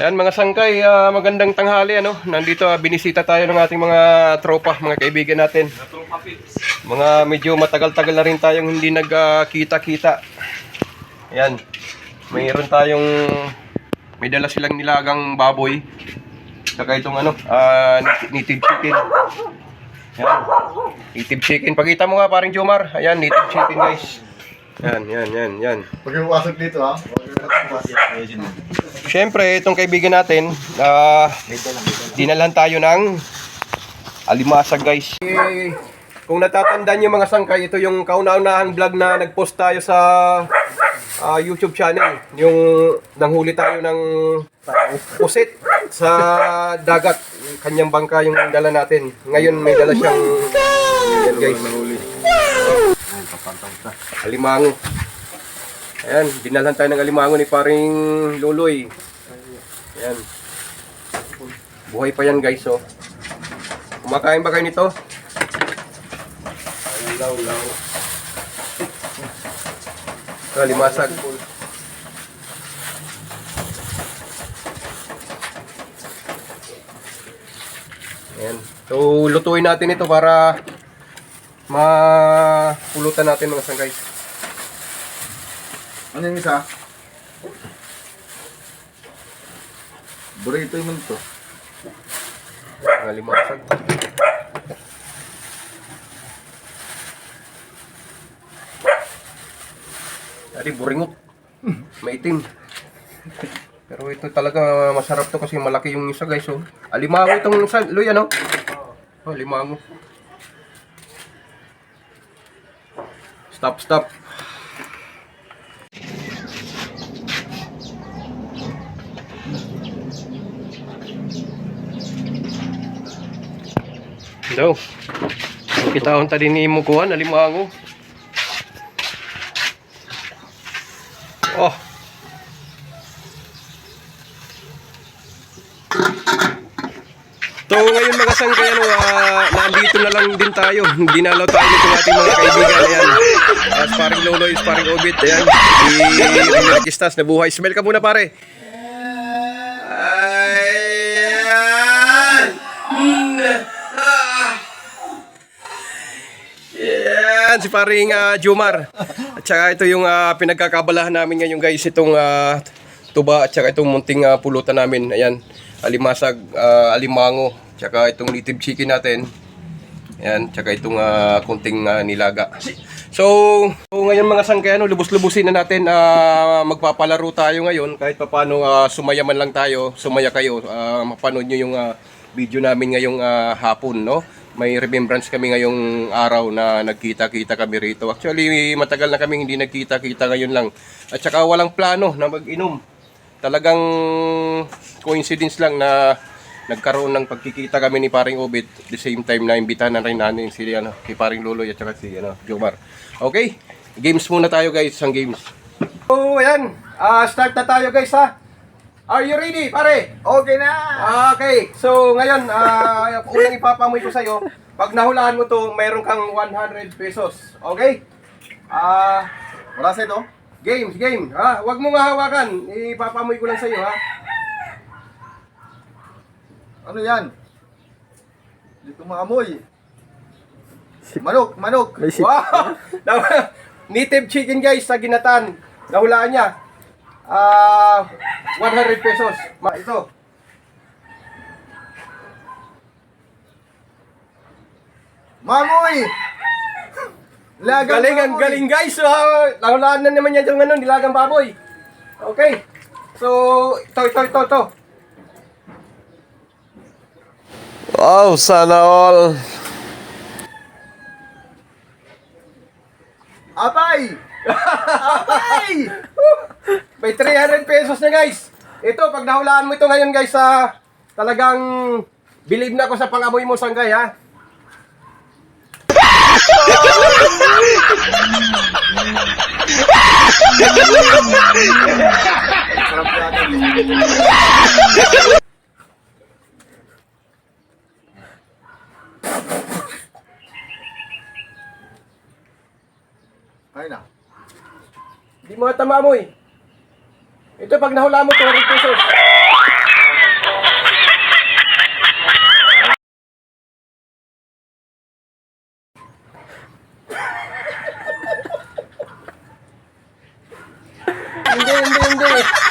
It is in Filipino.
Yan mga sangkay, ah, magandang tanghali ano. Nandito ah, binisita tayo ng ating mga tropa, mga kaibigan natin. Mga medyo matagal-tagal na rin tayong hindi nagkita-kita. Yan. Mayroon tayong may dala silang nilagang baboy. Saka itong ano, ah, native chicken. Yan. Native chicken. Pakita mo nga paring Jomar. Ayan, native chicken guys. Yan, yan, yan, yan. Pag pumasok dito ha, huwag. Siyempre, itong kaibigan natin, ah, dinalhan tayo ng alimasag guys. Kung natatandaan niyo mga sangkay, ito yung kauna-unahang vlog na nag-post tayo sa ah, YouTube channel. Yung nanghuli tayo ng pusit sa dagat. Kanyang bangka yung dala natin. Ngayon may dala siyang yan guys. Alimango. Ayan, dinalhan tayo ng alimango ni paring Luloy. Ayan. Buhay pa yan guys, oh. Kumakain ba kayo nito? Law, law. Ito, limasag. Ayan. So, lutuin natin ito para mapulutan natin mga sanggay. Ano yung isa? Burrito yung to. Mga limasag. Dari buringot. Maitim. Pero ito talaga masarap to kasi malaki yung isa guys. Oh. Alimango itong isa. Luy ano? Oh, limango. Stop, stop. Daw. Kita on tadi ni mo kuhan alimango. Oh. So ngayon mga sangkay ano, ah, nandito na lang din tayo. Dinalaw tayo nitong ating mga kaibigan. Ayan. Paring Loloy, paring Obit. Ayan. Si Rene Registas na buhay. Smell ka muna pare. Ayan. Yan, si paring ah, Jomar. At saka ito yung ah, pinagkakabalahan namin ngayon guys, itong ah, tuba at saka itong munting ah, pulutan namin. Ayan, alimasag, ah, alimango, tsaka itong native chicken natin. Ayan, tsaka itong ah, kunting ah, nilaga. So, so, ngayon mga sangkay, ano, lubos-lubusin na natin. ah, magpapalaro tayo ngayon. Kahit paano uh, sumaya man lang tayo, sumaya kayo. Uh, mapanood nyo yung ah, video namin ngayong ah, hapon, no? May remembrance kami ngayong araw na nagkita-kita kami rito. Actually, matagal na kami hindi nagkita-kita ngayon lang. At saka walang plano na mag-inom. Talagang coincidence lang na nagkaroon ng pagkikita kami ni Paring Obit the same time na imbitahan na rin natin si ano, si Paring Loloy at saka si ano, Jomar. Okay, games muna tayo guys, ang games. So, ayan, ah, start na tayo guys ha. Are you ready, pare? Okay na! Okay, so ngayon, ah, unang ipapamoy ko sa'yo, pag nahulaan mo to, mayroon kang 100 pesos. Okay? Ah, Wala sa ito? games, game. Ha? Huwag mo nga hawakan. Ipapamoy ko lang sa'yo, ha? Ano yan? Dito maamoy. Manok, manok. Wow! Native chicken, guys, sa ginatan. Nahulaan niya. Ah, 100 pesos. Ma, ito. Mamoy! Lagang Galing, ang galing, guys. Uh, nahulaan na naman niya yung ano, nilagang baboy. Okay. So, ito, ito, ito, ito. Wow, sana all. Apay! Apay! May 300 pesos na guys. Ito, pag nahulaan mo ito ngayon guys, sa talagang believe na ako sa pangamoy mo sanggay ha. Ayun na. Hindi mo tama mo eh. Ito pag nahula mo 200 pesos. hindi, hindi, hindi.